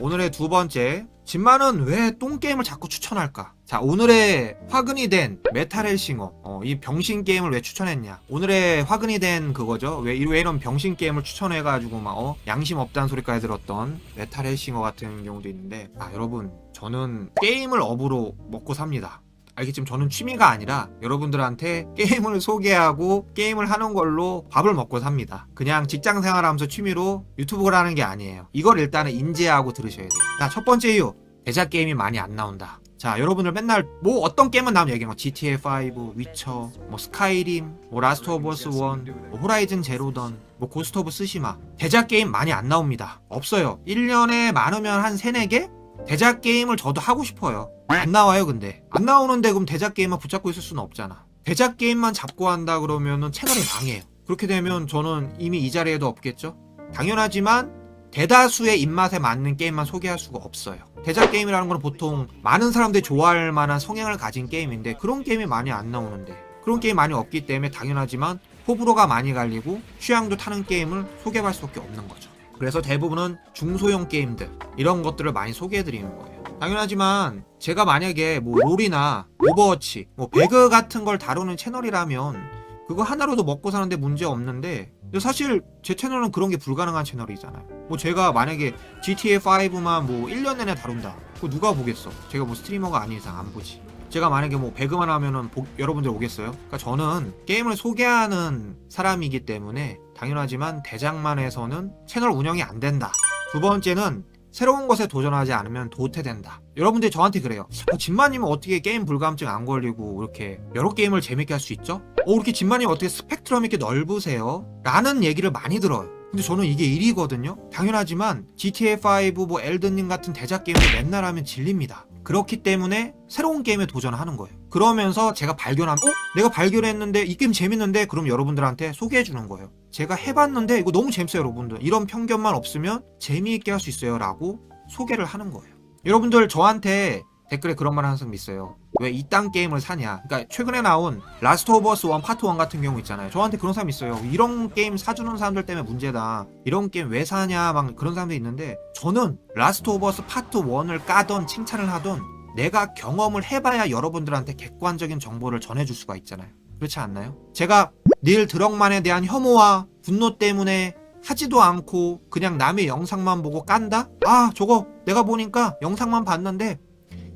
오늘의 두 번째 진마는 왜 똥게임을 자꾸 추천할까? 자 오늘의 화근이 된 메탈헬싱어. 어, 이 병신 게임을 왜 추천했냐? 오늘의 화근이 된 그거죠. 왜, 이- 왜 이런 병신 게임을 추천해가지고 막 어, 양심 없다는 소리까지 들었던 메탈헬싱어 같은 경우도 있는데 아 여러분 저는 게임을 업으로 먹고 삽니다 알겠지만 저는 취미가 아니라 여러분들한테 게임을 소개하고 게임을 하는 걸로 밥을 먹고 삽니다. 그냥 직장 생활하면서 취미로 유튜브를 하는 게 아니에요. 이걸 일단은 인지하고 들으셔야 돼요. 자, 첫 번째 이유. 대작 게임이 많이 안 나온다. 자, 여러분들 맨날 뭐 어떤 게임은 나오면 얘기해. 뭐 GTA5, 위쳐, 뭐 스카이림, 뭐 라스트 오브 어스 1, 뭐 호라이즌 제로던, 뭐 고스트 오브 스시마. 대작 게임 많이 안 나옵니다. 없어요. 1년에 많으면 한 3, 4개? 대작 게임을 저도 하고 싶어요. 안 나와요, 근데. 안 나오는데 그럼 대작 게임만 붙잡고 있을 수는 없잖아. 대작 게임만 잡고 한다 그러면은 채널이 망해요. 그렇게 되면 저는 이미 이 자리에도 없겠죠? 당연하지만 대다수의 입맛에 맞는 게임만 소개할 수가 없어요. 대작 게임이라는 건 보통 많은 사람들이 좋아할 만한 성향을 가진 게임인데 그런 게임이 많이 안 나오는데 그런 게임 많이 없기 때문에 당연하지만 호불호가 많이 갈리고 취향도 타는 게임을 소개할 수밖에 없는 거죠. 그래서 대부분은 중소형 게임들 이런 것들을 많이 소개해드리는 거예요. 당연하지만 제가 만약에 뭐 롤이나 오버워치, 뭐 배그 같은 걸 다루는 채널이라면 그거 하나로도 먹고 사는데 문제 없는데 사실 제 채널은 그런 게 불가능한 채널이잖아요. 뭐 제가 만약에 GTA 5만 뭐 1년 내내 다룬다. 그거 누가 보겠어? 제가 뭐 스트리머가 아닌 이상 안 보지. 제가 만약에 뭐 배그만 하면은 보- 여러분들 오겠어요? 그러니까 저는 게임을 소개하는 사람이기 때문에 당연하지만 대장만 해서는 채널 운영이 안 된다. 두 번째는 새로운 것에 도전하지 않으면 도태된다. 여러분들이 저한테 그래요. 어, 진마님은 어떻게 게임 불감증 안 걸리고 이렇게 여러 게임을 재밌게 할 수 있죠? 어, 이렇게 진마님 어떻게 스펙트럼 이렇게 넓으세요? 라는 얘기를 많이 들어요. 근데 저는 이게 일이거든요. 당연하지만 GTA5, 뭐 엘든링 같은 대작 게임을 맨날 하면 질립니다. 그렇기 때문에 새로운 게임에 도전하는 거예요. 그러면서 제가 발견하면, 어? 내가 발견했는데 이 게임 재밌는데? 그럼 여러분들한테 소개해 주는 거예요. 제가 해봤는데 이거 너무 재밌어요, 여러분들. 이런 편견만 없으면 재미있게 할 수 있어요. 라고 소개를 하는 거예요. 여러분들 저한테 댓글에 그런 말 항상 있어요. 왜 이딴 게임을 사냐. 그러니까 최근에 나온 라스트 오브 어스 1 파트 1 같은 경우 있잖아요. 저한테 그런 사람 있어요. 이런 게임 사주는 사람들 때문에 문제다. 이런 게임 왜 사냐. 막 그런 사람도 있는데 저는 라스트 오브 어스 파트 1을 까던 칭찬을 하던 내가 경험을 해봐야 여러분들한테 객관적인 정보를 전해줄 수가 있잖아요. 그렇지 않나요? 제가 닐 드럭만에 대한 혐오와 분노 때문에 하지도 않고 그냥 남의 영상만 보고 깐다? 아 저거 내가 보니까 영상만 봤는데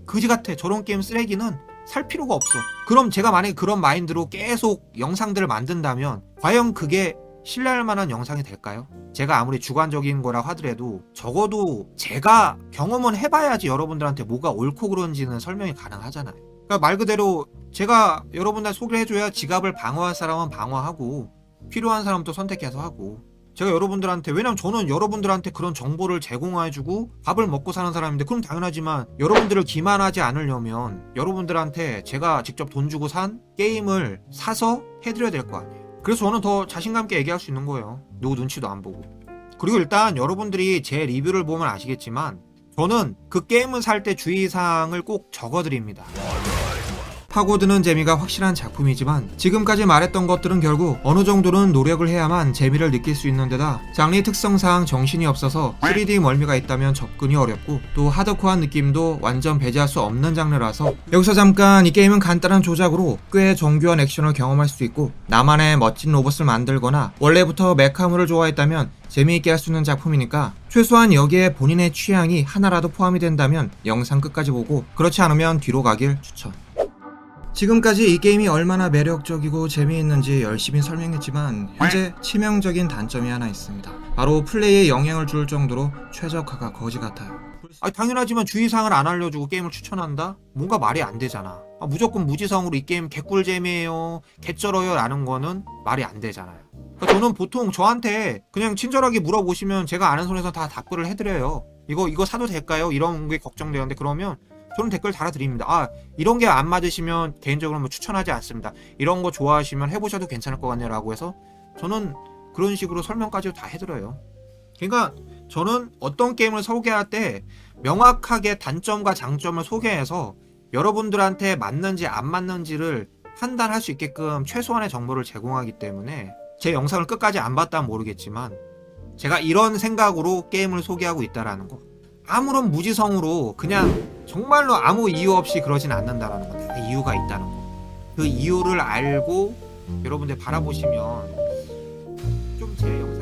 그지 같아. 저런 게임 쓰레기는 살 필요가 없어. 그럼 제가 만약에 그런 마인드로 계속 영상들을 만든다면 과연 그게 신뢰할 만한 영상이 될까요? 제가 아무리 주관적인 거라 하더라도 적어도 제가 경험은 해봐야지 여러분들한테 뭐가 옳고 그른지는 설명이 가능하잖아요. 그러니까 말 그대로 제가 여러분들 소개를 해줘야 지갑을 방어할 사람은 방어하고 필요한 사람도 선택해서 하고 제가 여러분들한테 왜냐면 저는 여러분들한테 그런 정보를 제공해주고 밥을 먹고 사는 사람인데 그럼 당연하지만 여러분들을 기만하지 않으려면 여러분들한테 제가 직접 돈 주고 산 게임을 사서 해드려야 될 거 아니에요. 그래서 저는 더 자신감 있게 얘기할 수 있는 거예요. 누구 눈치도 안 보고. 그리고 일단 여러분들이 제 리뷰를 보면 아시겠지만 저는 그 게임을 살 때 주의사항을 꼭 적어드립니다 파고드는 재미가 확실한 작품이지만 지금까지 말했던 것들은 결국 어느 정도는 노력을 해야만 재미를 느낄 수 있는 데다 장르 특성상 정신이 없어서 3D 멀미가 있다면 접근이 어렵고 또 하드코어한 느낌도 완전 배제할 수 없는 장르라서 여기서 잠깐 이 게임은 간단한 조작으로 꽤 정교한 액션을 경험할 수 있고 나만의 멋진 로봇을 만들거나 원래부터 메카물을 좋아했다면 재미있게 할 수 있는 작품이니까 최소한 여기에 본인의 취향이 하나라도 포함이 된다면 영상 끝까지 보고 그렇지 않으면 뒤로 가길 추천 지금까지 이 게임이 얼마나 매력적이고 재미있는지 열심히 설명했지만 현재 치명적인 단점이 하나 있습니다. 바로 플레이에 영향을 줄 정도로 최적화가 거지 같아요. 아 당연하지만 주의사항을 안 알려주고 게임을 추천한다? 뭔가 말이 안 되잖아. 아, 무조건 무지성으로 이 게임 개꿀잼이에요, 개쩔어요 라는 거는 말이 안 되잖아요. 그러니까 저는 보통 저한테 그냥 친절하게 물어보시면 제가 아는 손에서 다 답글을 해드려요. 이거 이거 사도 될까요? 이런 게 걱정되는데 그러면 저는 댓글 달아드립니다. 아 이런 게 안 맞으시면 개인적으로 뭐 추천하지 않습니다. 이런 거 좋아하시면 해보셔도 괜찮을 것 같네요라고 해서 저는 그런 식으로 설명까지 다 해드려요. 그러니까 저는 어떤 게임을 소개할 때 명확하게 단점과 장점을 소개해서 여러분들한테 맞는지 안 맞는지를 판단할 수 있게끔 최소한의 정보를 제공하기 때문에 제 영상을 끝까지 안 봤다면 모르겠지만 제가 이런 생각으로 게임을 소개하고 있다라는 거. 아무런 무지성으로 그냥 정말로 아무 이유 없이 그러진 않는다라는 거. 다 이유가 있다는 거. 그 이유를 알고 여러분들 바라보시면 좀 제 영상